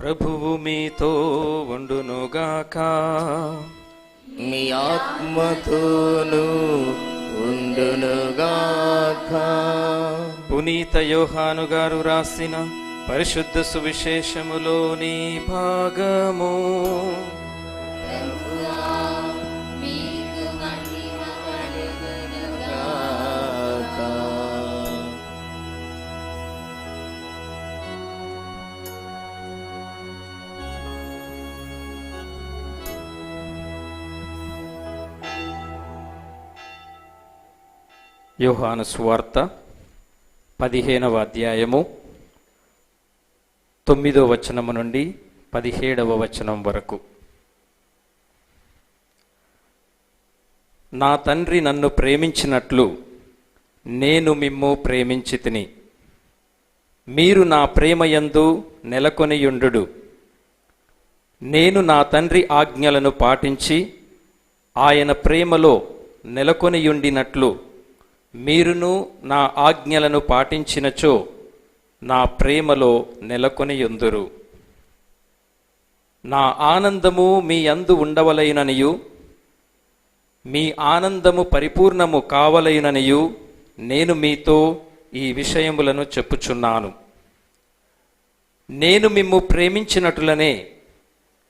ప్రభువు మీతో ఉండునుగాక. మీ ఆత్మతోను ఉండునుగాక. పునీత యోహాను గారు రాసిన పరిశుద్ధ సువిశేషములోని భాగము. యోహాను సువార్త పదిహేనవ అధ్యాయము తొమ్మిదో వచనము నుండి పదిహేడవ వచనం వరకు. నా తండ్రి నన్ను ప్రేమించినట్లు నేను మిమ్ము ప్రేమించి తిని మీరు నా ప్రేమయందు నెలకొనియుండు నేను నా తండ్రి ఆజ్ఞలను పాటించి ఆయన ప్రేమలో నెలకొనియుండినట్లు మీరును నా ఆజ్ఞలను పాటించినచో నా ప్రేమలో నెలకొనియుందురు నా ఆనందము మీ అందు ఉండవలైననియు మీ ఆనందము పరిపూర్ణము కావలైననియు నేను మీతో ఈ విషయములను చెప్పుచున్నాను. నేను మిమ్ము ప్రేమించినట్లనే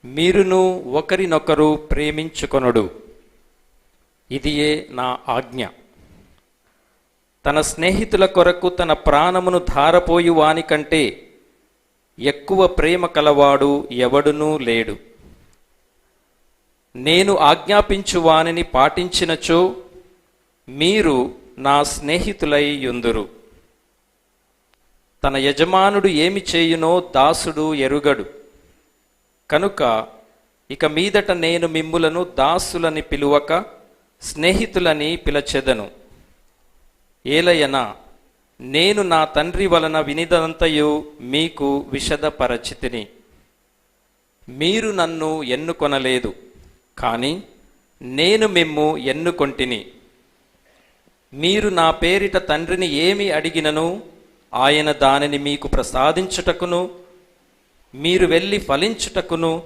మీరును ఒకరినొకరు ప్రేమించుకొనుడు. ఇదియే నా ఆజ్ఞ. తన స్నేహితుల కొరకు తన ప్రాణమును ధారపోయి వానికంటే ఎక్కువ ప్రేమ కలవాడు ఎవడునూ లేడు. నేను ఆజ్ఞాపించు వానిని పాటించినచో మీరు నా స్నేహితులై యుందురు. తన యజమానుడు ఏమి చేయునో దాసుడు ఎరుగడు. కనుక ఇక మీదట నేను మిమ్ములను దాసులని పిలువక స్నేహితులని పిలచెదను. ఏలయన నేను నా తండ్రి వలన వినిదంతయు మీకు విషదపరచితిని. మీరు నన్ను ఎన్నుకొనలేదు కానీ నేను మిమ్ము ఎన్నుకొంటిని. మీరు నా పేరిట తండ్రిని ఏమి అడిగినను ఆయన దానిని మీకు ప్రసాదించుటకును మీరు వెళ్ళి ఫలించుటకును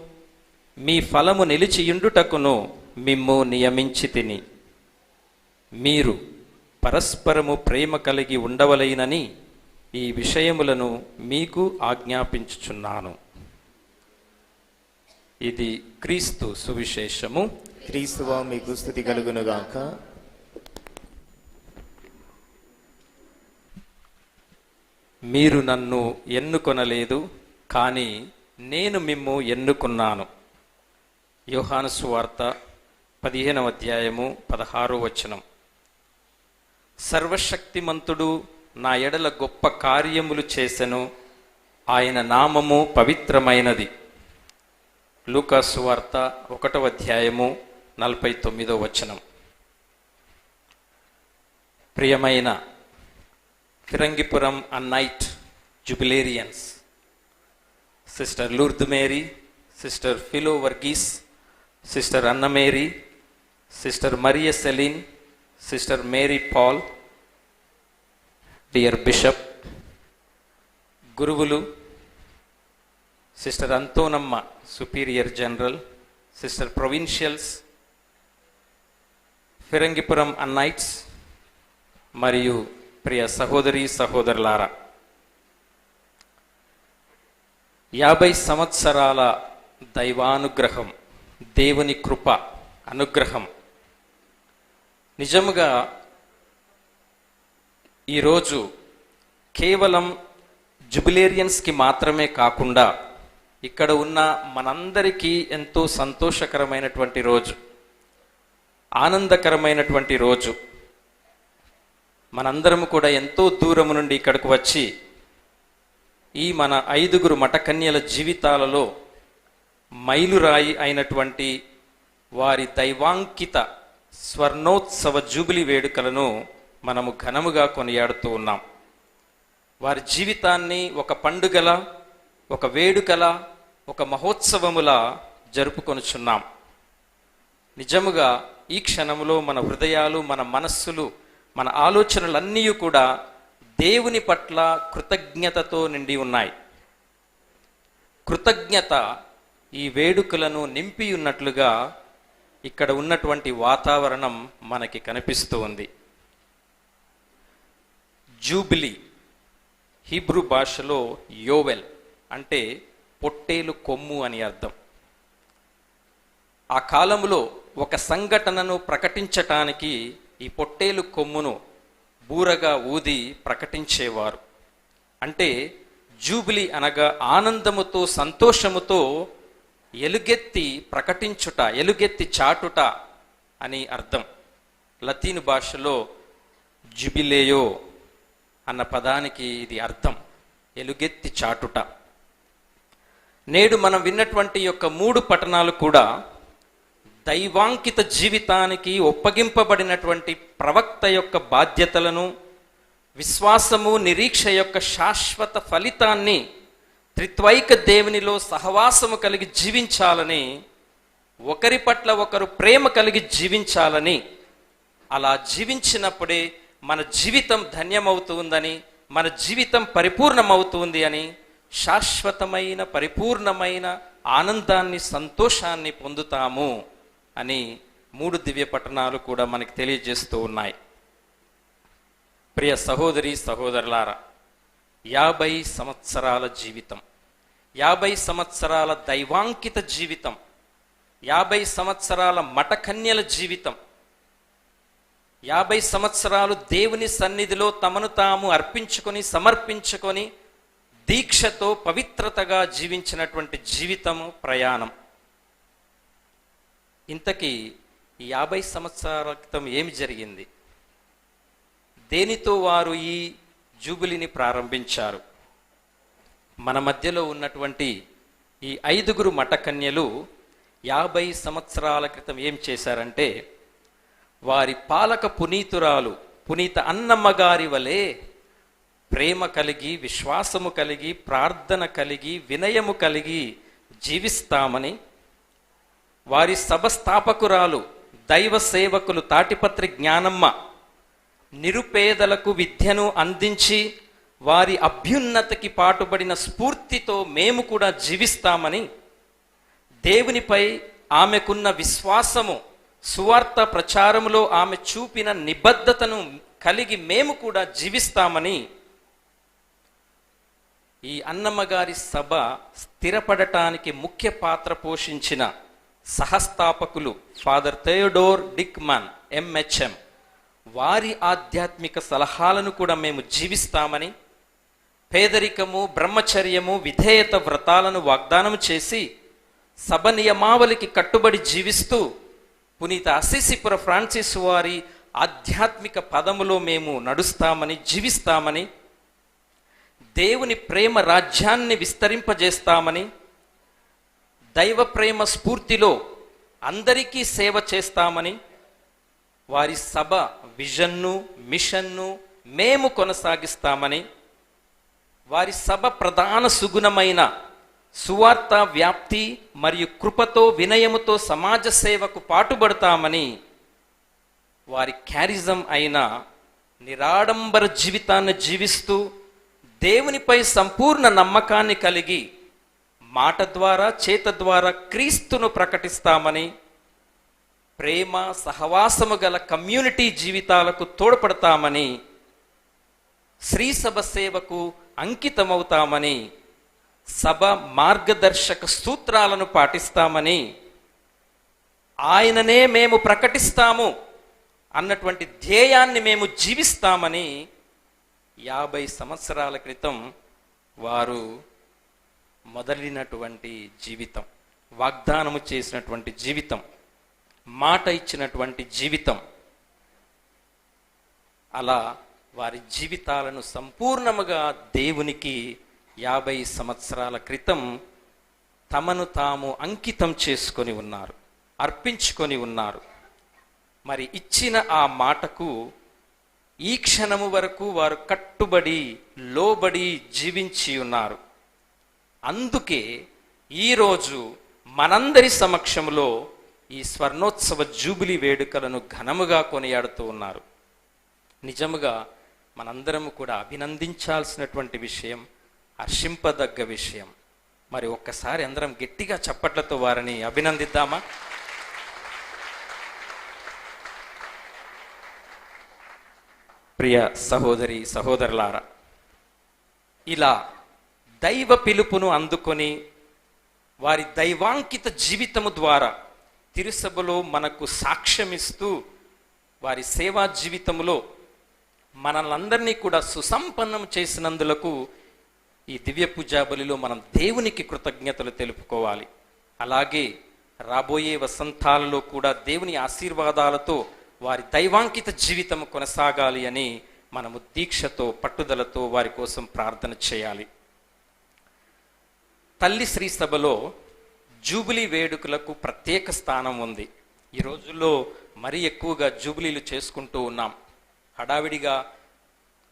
మీ ఫలము నిలిచియుండుటకును మిమ్ము నియమించి తిని మీరు పరస్పరము ప్రేమ కలిగి ఉండవలైనని ఈ విషయములను మీకు ఆజ్ఞాపించుచున్నాను. ఇది క్రీస్తు సువిశేషము. క్రీస్తువా మీకు స్థుతి కలుగునుగాక. మీరు నన్ను ఎన్నుకొనలేదు కానీ నేను మిమ్ము ఎన్నుకున్నాను. యోహాను సువార్త పదిహేనవ అధ్యాయము పదహారో వచనం. సర్వశక్తిమంతుడు నా ఎడల గొప్ప కార్యములు చేసెను. ఆయన నామము పవిత్రమైనది. లూకాసు వార్త ఒకటవ అధ్యాయము నలభై తొమ్మిదో వచనం. ప్రియమైన Phirangipuram అన్నైట్ jubilarians sister Lourdes Mary sister Philo Varghese sister Annamary sister Mariya Celine sister Mary Paul dear bishop గురువులు sister Anthonamma superior general sister provincials Phirangipuram అన్నైట్స్ మరియు ప్రియ సహోదరి సహోదరులారా యాభై సంవత్సరాల దైవానుగ్రహం దేవుని కృప అనుగ్రహం నిజముగా ఈరోజు కేవలం జుబిలేరియన్స్కి మాత్రమే కాకుండా ఇక్కడ ఉన్న మనందరికీ ఎంతో సంతోషకరమైనటువంటి రోజు ఆనందకరమైనటువంటి రోజు. మనందరం కూడా ఎంతో దూరము నుండి ఇక్కడికి వచ్చి ఈ మన ఐదుగురు మఠకన్యల జీవితాలలో మైలురాయి అయినటువంటి వారి దైవాంకిత స్వర్ణోత్సవ జూబిలి వేడుకలను మనము ఘనముగా కొనియాడుతూ ఉన్నాం. వారి జీవితాన్ని ఒక పండుగల ఒక వేడుకల ఒక మహోత్సవములా జరుపుకొనుచున్నాం. నిజముగా ఈ క్షణములో మన హృదయాలు మన మనస్సులు మన ఆలోచనలన్నీ కూడా దేవుని పట్ల కృతజ్ఞతతో నిండి ఉన్నాయి. కృతజ్ఞత ఈ వేడుకలను నింపి ఉన్నట్లుగా ఇక్కడ ఉన్నటువంటి వాతావరణం మనకి కనిపిస్తూ ఉంది. జూబిలీ హీబ్రూ భాషలో యోవెల్ అంటే పొట్టేలు కొమ్ము అని అర్థం. ఆ కాలంలో ఒక సంఘటనను ప్రకటించటానికి ఈ పొట్టేలు కొమ్మును బూరగా ఊది ప్రకటించేవారు. అంటే జూబిలీ అనగా ఆనందముతో సంతోషముతో ఎలుగెత్తి ప్రకటించుట ఎలుగెత్తి చాటుట అని అర్థం. లతీన్ భాషలో జుబిలేయో అన్న పదానికి ఇది అర్థం. ఎలుగెత్తి చాటుట. నేడు మనం విన్నటువంటి యొక్క మూడు పట్టణాలు కూడా దైవాంకిత జీవితానికి ఒప్పగింపబడినటువంటి ప్రవక్త యొక్క బాధ్యతలను విశ్వాసము నిరీక్ష యొక్క శాశ్వత ఫలితాన్ని త్రిత్వైక దేవునిలో సహవాసము కలిగి జీవించాలని ఒకరి పట్ల ఒకరు ప్రేమ కలిగి జీవించాలని అలా జీవించినప్పుడే మన జీవితం ధన్యమవుతుందని మన జీవితం పరిపూర్ణమవుతుంది అని శాశ్వతమైన పరిపూర్ణమైన ఆనందాన్ని సంతోషాన్ని పొందుతాము అని మూడు దివ్య పట్టణాలు కూడా మనకి తెలియజేస్తూ ఉన్నాయి. ప్రియ సహోదరి సహోదరులారా యాభై సంవత్సరాల జీవితం. యాభై సంవత్సరాల దైవాంకిత జీవితం యాభై సంవత్సరాల మఠకన్యల జీవితం యాభై సంవత్సరాలు దేవుని సన్నిధిలో తమను తాము అర్పించుకొని సమర్పించుకొని దీక్షతో పవిత్రతగా జీవించినటువంటి జీవితము ప్రయాణం. ఇంతకీ యాభై సంవత్సరాల క్రితం ఏమి జరిగింది? దేనితో వారు ఈ జూబిలిని ప్రారంభించారు? మన మధ్యలో ఉన్నటువంటి ఈ ఐదుగురు మఠకన్యలు యాభై సంవత్సరాల క్రితం ఏం చేశారంటే వారి పాలక పునీతురాలు పునీత అన్నమ్మ గారి వలె ప్రేమ కలిగి విశ్వాసము కలిగి ప్రార్థన కలిగి వినయము కలిగి జీవిస్తామని వారి సభ స్థాపకురాలు దైవ సేవకులు తాటిపత్రి జ్ఞానమ్మ నిరుపేదలకు విద్యను అందించి వారి అభ్యున్నతకి పాటుబడిన స్ఫూర్తితో మేము కూడా జీవిస్తామని దేవునిపై ఆమెకున్న విశ్వాసము సువార్త ప్రచారములో ఆమె చూపిన నిబద్ధతను కలిగి మేము కూడా జీవిస్తామని ఈ అన్నమ్మగారి సభ స్థిరపడటానికి ముఖ్య పాత్ర పోషించిన సహస్థాపకులు ఫాదర్ థయోడోర్ డిక్మన్ ఎంహెచ్ఎం వారి ఆధ్యాత్మిక సలహాలను కూడా మేము జీవిస్తామని పేదరికము బ్రహ్మచర్యము విధేయత వ్రతాలను వాగ్దానం చేసి సభ నియమావళికి కట్టుబడి జీవిస్తూ పునీత అసిసిపుర ఫ్రాన్సిస్ వారి ఆధ్యాత్మిక పదములో మేము నడుస్తామని జీవిస్తామని దేవుని ప్రేమ రాజ్యాన్ని విస్తరింపజేస్తామని దైవ ప్రేమ స్ఫూర్తిలో అందరికీ సేవ చేస్తామని వారి సభ విజన్ను మిషన్ను మేము కొనసాగిస్తామని వారి సభ ప్రధాన సుగుణమైన సువార్త వ్యాప్తి మరియు కృపతో వినయముతో సమాజ సేవకు పాటుపడతామని వారి క్యారిజం అయిన నిరాడంబర జీవితాన్ని జీవిస్తూ దేవునిపై సంపూర్ణ నమ్మకాన్ని కలిగి మాట ద్వారా చేత ద్వారా క్రీస్తును ప్రకటిస్తామని ప్రేమ సహవాసము గల కమ్యూనిటీ జీవితాలకు తోడ్పడతామని శ్రీసభ సేవకు అంకితమవుతామని సభ మార్గదర్శక సూత్రాలను పాటిస్తామని ఆయననే మేము ప్రకటిస్తాము అన్నటువంటి ధ్యేయాన్ని మేము జీవిస్తామని యాభై సంవత్సరాల క్రితం వారు మొదలినటువంటి జీవితం వాగ్దానము చేసినటువంటి జీవితం మాట ఇచ్చినటువంటి జీవితం. అలా వారి జీవితాలను సంపూర్ణముగా దేవునికి యాభై సంవత్సరాల క్రితం తమను తాము అంకితం చేసుకొని ఉన్నారు అర్పించుకొని ఉన్నారు. మరి ఇచ్చిన ఆ మాటకు ఈ క్షణము వరకు వారు కట్టుబడి లోబడి జీవించి ఉన్నారు. అందుకే ఈరోజు మనందరి సమక్షంలో ఈ స్వర్ణోత్సవ జూబిలీ వేడుకలను ఘనముగా కొనియాడుతూ ఉన్నారు. నిజముగా మనందరం కూడా అభినందించాల్సినటువంటి విషయం హర్షింపదగ్గ విషయం. మరి ఒక్కసారి అందరం గట్టిగా చప్పట్లతో వారిని అభినందిద్దామా? ప్రియ సహోదరి సహోదరులారా ఇలా దైవ పిలుపును అందుకొని వారి దైవాంకిత జీవితము ద్వారా తిరుసభలో మనకు సాక్ష్యమిస్తూ వారి సేవా జీవితములో మనల్ని కూడా సుసంపన్నం చేసినందులకు ఈ దివ్య పూజా బలిలో మనం దేవునికి కృతజ్ఞతలు తెలుపుకోవాలి. అలాగే రాబోయే వసంతాలలో కూడా దేవుని ఆశీర్వాదాలతో వారి దైవాంకిత జీవితం కొనసాగాలి అని మనము దీక్షతో పట్టుదలతో వారి కోసం ప్రార్థన చేయాలి. తల్లి శ్రీ సభలో జూబిలీ వేడుకలకు ప్రత్యేక స్థానం ఉంది. ఈ రోజుల్లో మరీ ఎక్కువగా జూబిలీలు చేసుకుంటూ ఉన్నాం. హడావిడిగా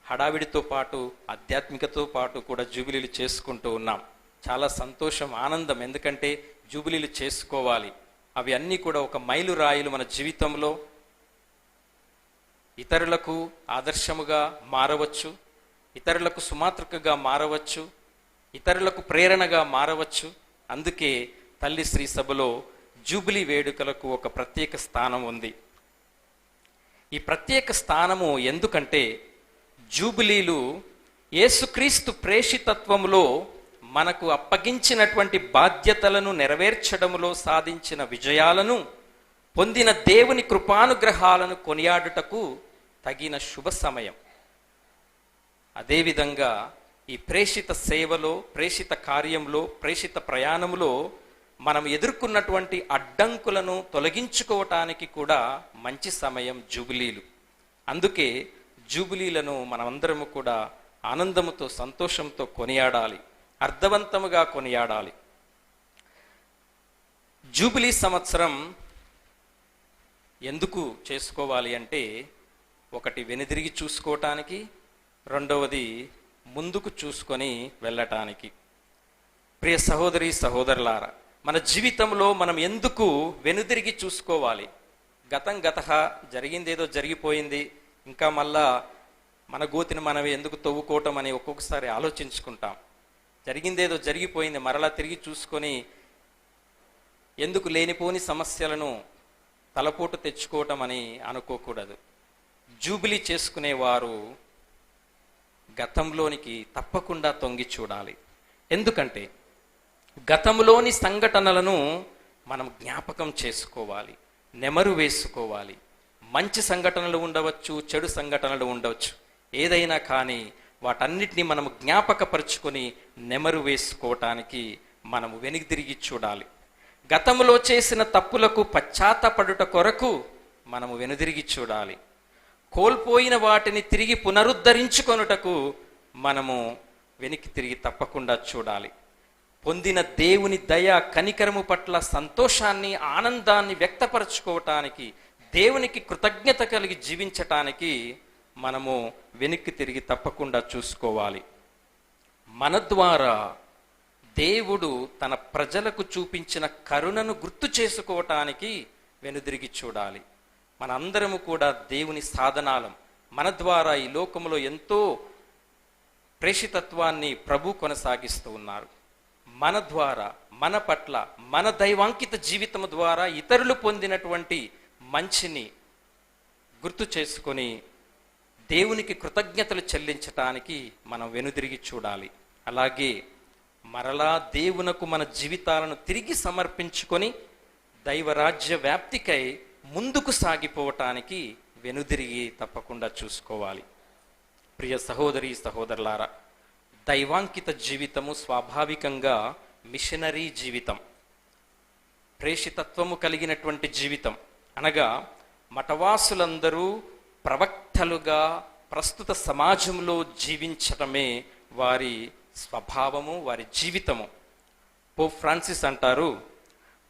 హడావిడితో పాటు ఆధ్యాత్మికతో పాటు కూడా జూబిలీలు చేసుకుంటూ ఉన్నాం. చాలా సంతోషం ఆనందం. ఎందుకంటే జూబిలీలు చేసుకోవాలి. అవి అన్నీ కూడా ఒక మైలురాయిలు మన జీవితంలో. ఇతరులకు ఆదర్శముగా మారవచ్చు. ఇతరులకు సుమాతృకగా మారవచ్చు. ఇతరులకు ప్రేరణగా మారవచ్చు. అందుకే తల్లి శ్రీ సభలో జూబిలీ వేడుకలకు ఒక ప్రత్యేక స్థానం ఉంది. ఈ ప్రత్యేక స్థానము ఎందుకంటే జూబిలీలు యేసుక్రీస్తు ప్రేషితత్వంలో మనకు అప్పగించినటువంటి బాధ్యతలను నెరవేర్చడంలో సాధించిన విజయాలను పొందిన దేవుని కృపానుగ్రహాలను కొనియాడుటకు తగిన శుభ సమయం. అదేవిధంగా ఈ ప్రేషిత సేవలో ప్రేషిత కార్యంలో ప్రేషిత ప్రయాణంలో మనం ఎదుర్కొన్నటువంటి అడ్డంకులను తొలగించుకోవటానికి కూడా మంచి సమయం జూబిలీలు. అందుకే జూబిలీలను మనమందరము కూడా ఆనందముతో సంతోషంతో కొనియాడాలి. అర్థవంతముగా కొనియాడాలి. జూబిలీ సంవత్సరం ఎందుకు చేసుకోవాలి అంటే ఒకటి వెనుదిరిగి చూసుకోవటానికి రెండవది ముందుకు చూసుకొని వెళ్ళటానికి. ప్రియ సహోదరి సహోదరులారా మన జీవితంలో మనం ఎందుకు వెనుదిరిగి చూసుకోవాలి? గతం గత జరిగిందేదో జరిగిపోయింది. ఇంకా మళ్ళా మన గోతిని మనం ఎందుకు తవ్వుకోవటం అని ఒక్కొక్కసారి ఆలోచించుకుంటాం. జరిగిందేదో జరిగిపోయింది మరలా తిరిగి చూసుకొని ఎందుకు లేనిపోని సమస్యలను తలపోటు తెచ్చుకోవటం అని అనుకోకూడదు. జూబిలీ చేసుకునేవారు గతంలోనికి తప్పకుండా తొంగి చూడాలి. ఎందుకంటే గతంలోని సంఘటనలను మనం జ్ఞాపకం చేసుకోవాలి నెమరు వేసుకోవాలి. మంచి సంఘటనలు ఉండవచ్చు చెడు సంఘటనలు ఉండవచ్చు. ఏదైనా కానీ వాటన్నిటిని మనము జ్ఞాపకపరుచుకొని నెమరు వేసుకోవటానికి మనము వెనుక తిరిగి చూడాలి. గతంలో చేసిన తప్పులకు పశ్చాత్తపడుట కొరకు మనము వెనుదిరిగి చూడాలి. కోల్పోయిన వాటిని తిరిగి పునరుద్ధరించుకొనుటకు మనము వెనక్కి తిరిగి తప్పకుండా చూడాలి. పొందిన దేవుని దయ కనికరము పట్ల సంతోషాన్ని ఆనందాన్ని వ్యక్తపరచుకోవటానికి దేవునికి కృతజ్ఞత కలిగి జీవించటానికి మనము వెనక్కి తిరిగి తప్పకుండా చూసుకోవాలి. మన ద్వారా దేవుడు తన ప్రజలకు చూపించిన కరుణను గుర్తు చేసుకోవటానికి వెనుదిరిగి చూడాలి. మనందరము కూడా దేవుని సాధనాలం. మన ద్వారా ఈ లోకంలో ఎంతో ప్రేషితత్వాన్ని ప్రభు కొనసాగిస్తూ ఉన్నారు. మన ద్వారా మన పట్ల మన దైవాంకిత జీవితం ద్వారా ఇతరులు పొందినటువంటి మంచిని గుర్తు చేసుకొని దేవునికి కృతజ్ఞతలు చెల్లించటానికి మనం వెనుదిరిగి చూడాలి. అలాగే మరలా దేవునకు మన జీవితాలను తిరిగి సమర్పించుకొని దైవరాజ్య వ్యాప్తికై ముందుకు సాగిపోవటానికి వెనుదిరిగి తప్పకుండా చూసుకోవాలి. ప్రియ సహోదరి సహోదరులారా దైవాంకిత జీవితము స్వాభావికంగా మిషనరీ జీవితం. ప్రేషితత్వము కలిగినటువంటి జీవితం. అనగా మఠవాసులందరూ ప్రవక్తలుగా ప్రస్తుత సమాజంలో జీవించటమే వారి స్వభావము వారి జీవితము. పో ఫ్రాన్సిస్ అంటారు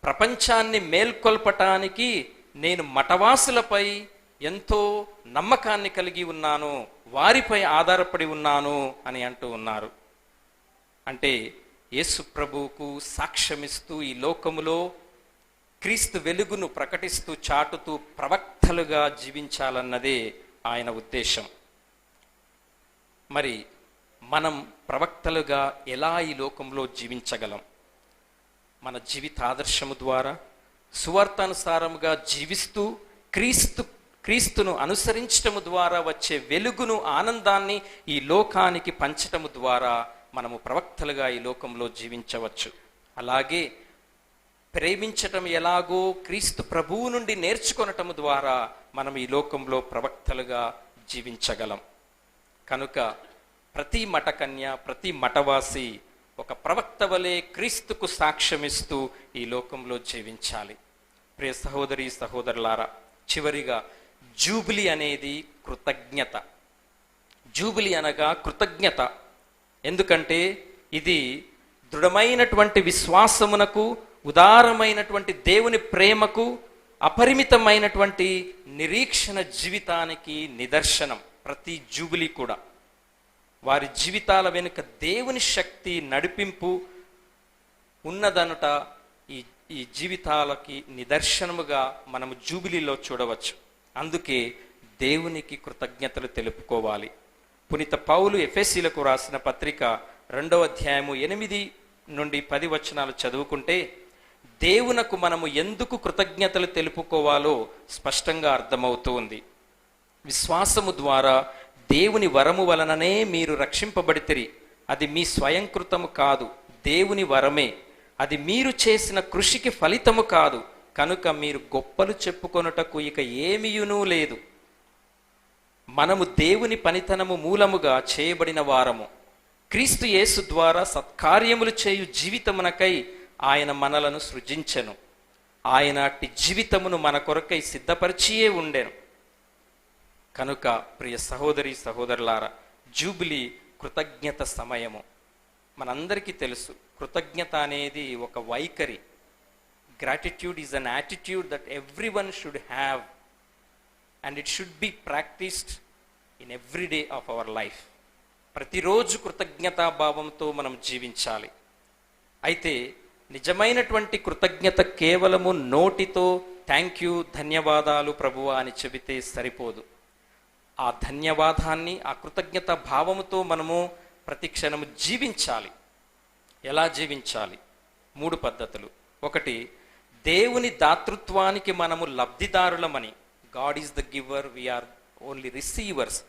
ప్రపంచాన్ని మేల్కొల్పటానికి నేను మఠవాసులపై ఎంతో నమ్మకాన్ని కలిగి ఉన్నాను. వారిపై ఆధారపడి ఉన్నాను అని అంటూ ఉన్నారు. అంటే యేసు ప్రభువుకు సాక్ష్యమిస్తూ ఈ లోకములో క్రీస్తు వెలుగును ప్రకటిస్తూ చాటుతూ ప్రవక్తలుగా జీవించాలన్నదే ఆయన ఉద్దేశం. మరి మనం ప్రవక్తలుగా ఎలా ఈ లోకంలో జీవించగలం? మన జీవిత ఆదర్శము ద్వారా సువార్తానుసారముగా జీవిస్తూ క్రీస్తు క్రీస్తును అనుసరించటము ద్వారా వచ్చే వెలుగును ఆనందాన్ని ఈ లోకానికి పంచటము ద్వారా మనము ప్రవక్తలుగా ఈ లోకంలో జీవించవచ్చు. అలాగే ప్రేమించటం ఎలాగో క్రీస్తు ప్రభువు నుండి నేర్చుకొనటము ద్వారా మనం ఈ లోకంలో ప్రవక్తలుగా జీవించగలం. కనుక ప్రతి మఠకన్య ప్రతి మఠవాసి ఒక ప్రవక్త వలె క్రీస్తుకు సాక్ష్యమిస్తూ ఈ లోకంలో జీవించాలి. ప్రియ సహోదరి సహోదరులారా చివరిగా జూబిలి అనేది కృతజ్ఞత. జూబిలి అనగా కృతజ్ఞత. ఎందుకంటే ఇది దృఢమైనటువంటి విశ్వాసమునకు ఉదారమైనటువంటి దేవుని ప్రేమకు అపరిమితమైనటువంటి నిరీక్షణ జీవితానికి నిదర్శనం ప్రతి జూబిలీ కూడా. వారి జీవితాల వెనుక దేవుని శక్తి నడిపింపు ఉన్నదనుట ఈ ఈ జీవితాలకి నిదర్శనముగా మనము జూబిలీలో చూడవచ్చు. అందుకే దేవునికి కృతజ్ఞతలు తెలుపుకోవాలి. పునిత పౌలు ఎఫ్ఎస్సీలకు రాసిన పత్రిక రెండవ అధ్యాయము ఎనిమిది నుండి పది వచనాలు చదువుకుంటే దేవునకు మనము ఎందుకు కృతజ్ఞతలు తెలుపుకోవాలో స్పష్టంగా అర్థమవుతూ ఉంది విశ్వాసము ద్వారా దేవుని వరము వలననే మీరు రక్షింపబడితిరి. అది మీ స్వయంకృతము కాదు దేవుని వరమే. అది మీరు చేసిన కృషికి ఫలితము కాదు కనుక మీరు గొప్పలు చెప్పుకొనుటకు ఇక ఏమియునూ లేదు. మనము దేవుని పనితనము మూలముగా చేయబడిన వారము. క్రీస్తు యేసు ద్వారా సత్కార్యములు చేయు జీవితమునకై ఆయన మనలను సృజించెను. ఆయన అట్టి జీవితమును మన కొరకై సిద్ధపరిచియే ఉండెను. కనుక ప్రియ సహోదరి సహోదరులారా జూబిలీ కృతజ్ఞత సమయము. మనందరికీ తెలుసు కృతజ్ఞత అనేది ఒక వైఖరి. Gratitude is an attitude that every one should have and it be be practised in every day of our life ప్రతిరోజు కృతజ్ఞతాభావంతో మనం జీవించాలి. అయితే నిజమైనటువంటి కృతజ్ఞత కేవలము నోటితో థ్యాంక్ యూ ధన్యవాదాలు ప్రభువా అని చెబితే సరిపోదు. ఆ ధన్యవాదాన్ని ఆ కృతజ్ఞత భావముతో మనము ప్రతిక్షణము జీవించాలి. ఎలా జీవించాలి? మూడు పద్ధతులు. ఒకటి దేవుని దాతృత్వానికి మనము లబ్ధిదారులమని God is the giver we are only receivers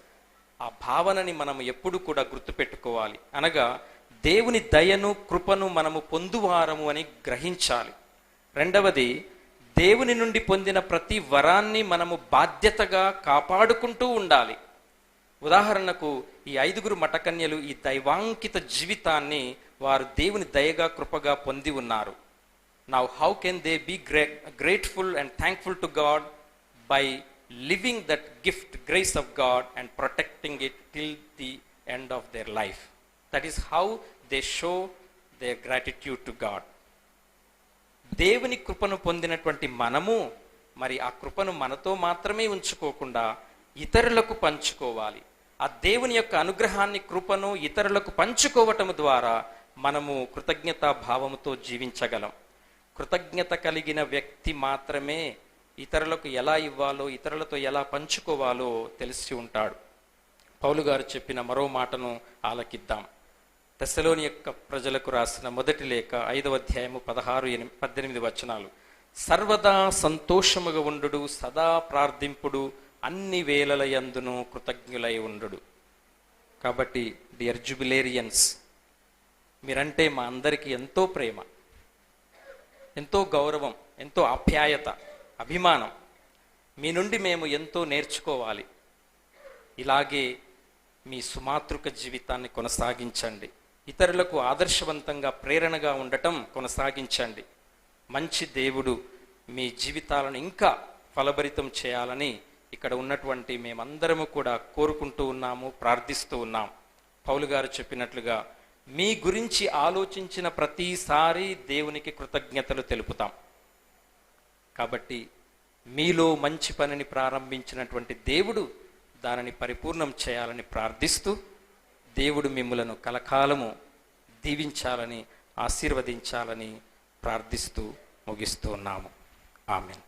ఆ భావనని మనం ఎప్పుడు కూడా గుర్తుపెట్టుకోవాలి. అనగా దేవుని దయను కృపను మనము పొందువారము అని గ్రహించాలి. రెండవది దేవుని నుండి పొందిన ప్రతి వరాన్ని మనము బాధ్యతగా కాపాడుకుంటూ ఉండాలి. ఉదాహరణకు ఈ ఐదుగురు మటకన్యలు ఈ దైవాంకిత జీవితాన్ని వారు దేవుని దయగా కృపగా పొంది ఉన్నారు. Now how can they be gra grateful and thankful to God by living that gift grace of God and protecting it till the end of their life that is how they show their gratitude to God దేవుని కృపను పొందినటువంటి మనము మరి ఆ కృపను మనతో మాత్రమే ఉంచుకోకుండా ఇతరులకు పంచుకోవాలి. ఆ దేవుని యొక్క అనుగ్రహాన్ని కృపను ఇతరులకు పంచుకోవటం ద్వారా మనము కృతజ్ఞతా భావముతో జీవించగలం. కృతజ్ఞత కలిగిన వ్యక్తి మాత్రమే ఇతరులకు ఎలా ఇవ్వాలో ఇతరులతో ఎలా పంచుకోవాలో తెలిసి ఉంటాడు. పౌలు గారు చెప్పిన మరో మాటను ఆలకిద్దాం. దశలోని యొక్క ప్రజలకు రాసిన మొదటి లేఖ ఐదవ అధ్యాయము పదహారు ఎనిమిది పద్దెనిమిది వచనాలు. సర్వదా సంతోషముగా ఉండుడు సదా ప్రార్థింపుడు అన్ని వేళల యందును కృతజ్ఞులై ఉండుడు. కాబట్టి డియర్ జుబిలేరియన్స్ మీరంటే మా అందరికీ ఎంతో ప్రేమ. ఎంతో గౌరవం ఎంతో ఆప్యాయత అభిమానం మీ నుండి మేము ఎంతో నేర్చుకోవాలి. ఇలాగే మీ సుమాతృక జీవితాన్ని కొనసాగించండి. ఇతరులకు ఆదర్శవంతంగా ప్రేరణగా ఉండటం కొనసాగించండి. మంచి దేవుడు మీ జీవితాలను ఇంకా ఫలభరితం చేయాలని ఇక్కడ ఉన్నటువంటి మేమందరము కూడా కోరుకుంటూ ఉన్నాము ప్రార్థిస్తూ ఉన్నాం. పౌలు గారు చెప్పినట్లుగా మీ గురించి ఆలోచించిన ప్రతిసారి దేవునికి కృతజ్ఞతలు తెలుపుతాం. కాబట్టి మీలో మంచి పనిని ప్రారంభించినటువంటి దేవుడు దానిని పరిపూర్ణం చేయాలని ప్రార్థిస్తూ దేవుడు మిమ్మలను కలకాలము దీవించాలని ఆశీర్వదించాలని ప్రార్థిస్తూ ముగిస్తూ ఉన్నాము. ఆమెన్.